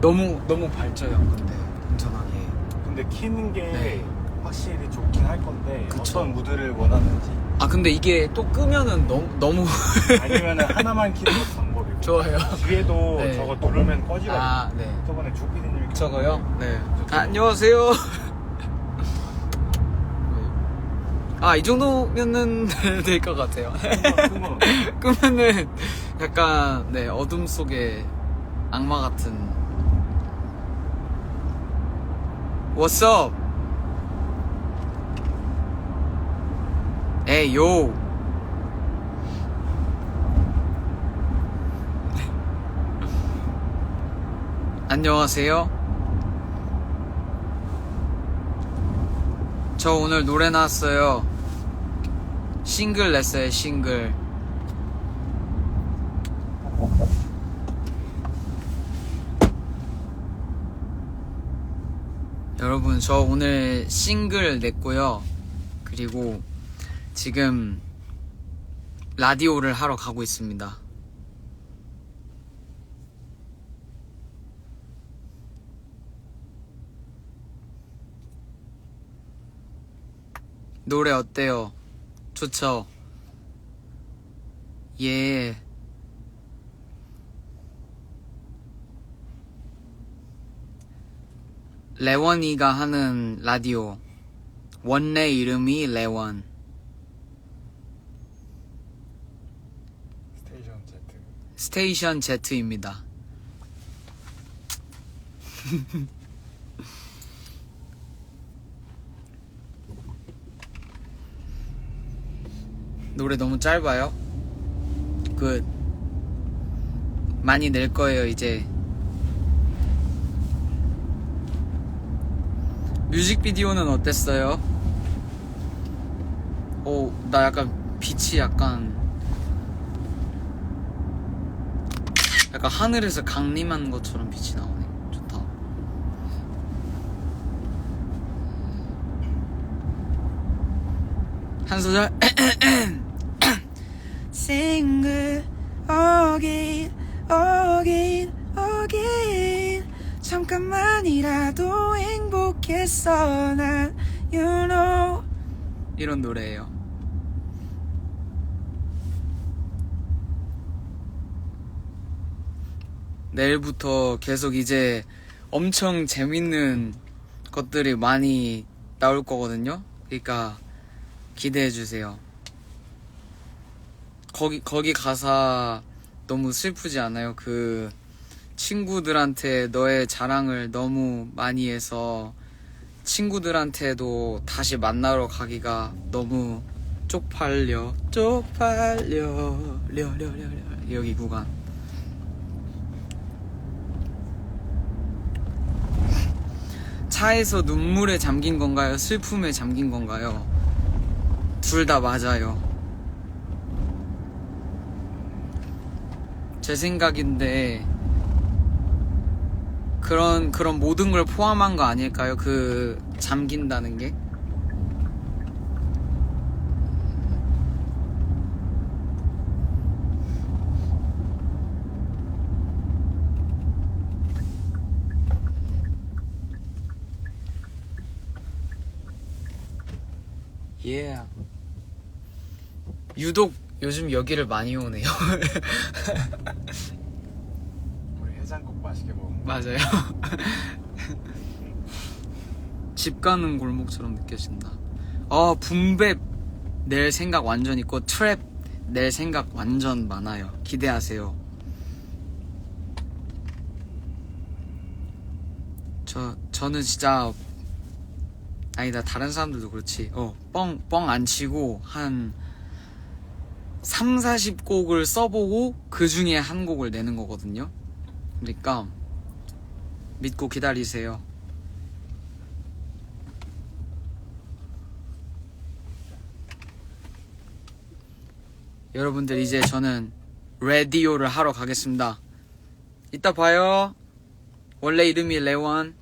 너무 너무 밝죠 형 근데 운전하기 근데 키는 게 네. 확실히 좋긴 할 건데 그쵸. 어떤 무드를 원하는지 아 근데 이게 또 끄면은 너무 너무 아니면 하나만 키는 것도 방법이고 좋아요 뒤에도 네. 저거 누르면 꺼지거든요 아 네 저번에 조피디님이 저거요? 네. 아, 안녕하세요. 아, 이 정도면은 될 것 같아요. 큰거 끄면은 약간, 네, 어둠 속에 악마 같은. What's up? 에이, 요. 안녕하세요. 저 오늘 노래 나왔어요. 싱글 냈어요, 싱글. 여러분, 저 오늘 싱글 냈고요. 그리고 지금 라디오를 하러 가고 있습니다. 노래 어때요? 좋죠? 예. 레원이가 하는 라디오. 원래 이름이 레원. 스테이션 Z 스테이션 Z입니다. 노래 너무 짧아요. 굿. 많이 낼 거예요, 이제. 뮤직비디오는 어땠어요? 오, 나 약간 빛이 약간 약간 하늘에서 강림한 것처럼 빛이 나오네. 좋다. 한 소절. Single again, again, again. 잠깐만이라도 행복했어 난, you know. 이런 노래예요. 내일부터 계속 이제 엄청 재밌는 것들이 많이 나올 거거든요. 그러니까 기대해 주세요. 거기 거기 가사 너무 슬프지 않아요? 그 친구들한테 너의 자랑을 너무 많이 해서 친구들한테도 다시 만나러 가기가 너무 쪽팔려 쪽팔려 려려려려 여기 구간 차에서 눈물에 잠긴 건가요? 슬픔에 잠긴 건가요? 둘 다 맞아요. 제 생각인데 그런 그런 모든 걸 포함한 거 아닐까요? 그 잠긴다는 게? 예. 유독 요즘 여기를 많이 오네요. 우리 해장국 맛있게 먹은 거 맞아요. 집 가는 골목처럼 느껴진다. 아, 붐백 낼 생각 완전 있고 트랩 낼 생각 완전 많아요. 기대하세요. 저 저는 진짜 아니다 다른 사람들도 그렇지. 어, 뻥 뻥 안 치고 한 3, 40곡을 써보고 그 중에 한 곡을 내는 거거든요. 그러니까 믿고 기다리세요. 여러분들 이제 저는 라디오를 하러 가겠습니다. 이따 봐요. 원래 이름이 레원.